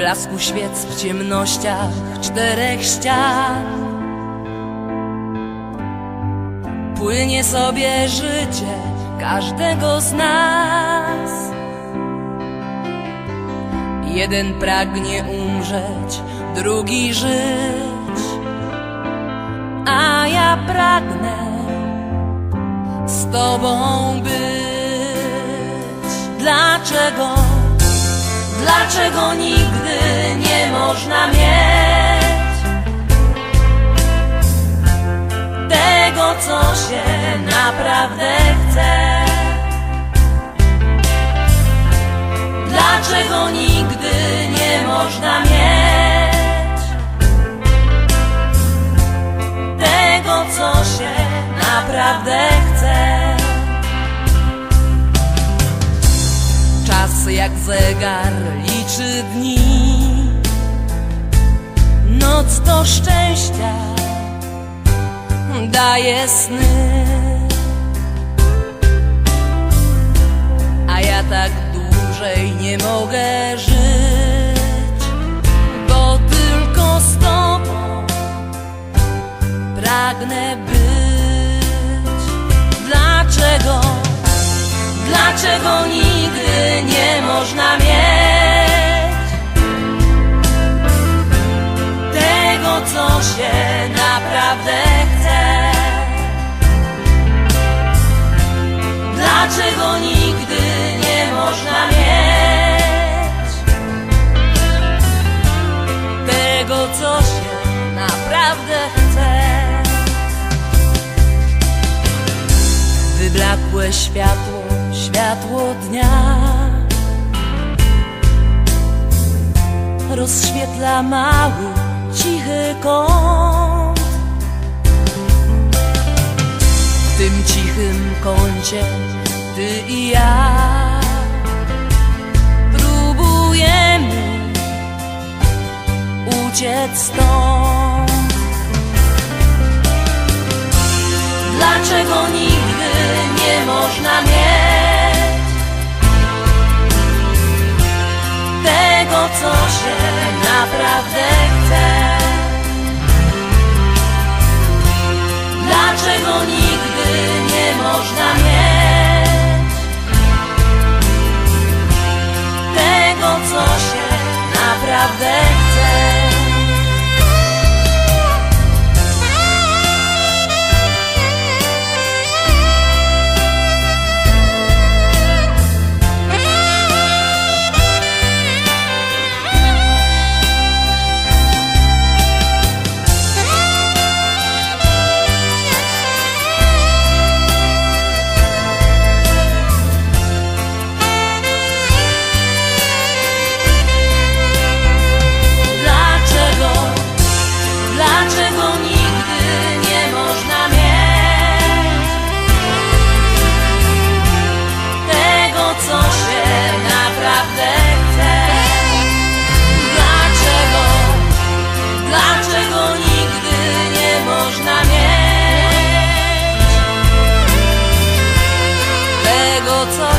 blasku świec w ciemnościach czterech ścian. Płynie sobie życie każdego z nas. Jeden pragnie umrzeć, drugi żyć, a ja pragnę z Tobą być. Dlaczego? Co się naprawdę chce? Dlaczego nigdy nie można mieć tego, co się naprawdę chce? Czas jak zegar liczy dni Noc do szczęścia daje sny A ja tak dłużej nie mogę żyć Bo tylko z tobą pragnę być Dlaczego? Dlaczego nigdy nie można mieć tego, co się naprawdę naprawdę? Wyblakłe światło, światło dnia Rozświetla mały, cichy kąt W tym cichym kącie ty i ja uciec stąd mieć tego, co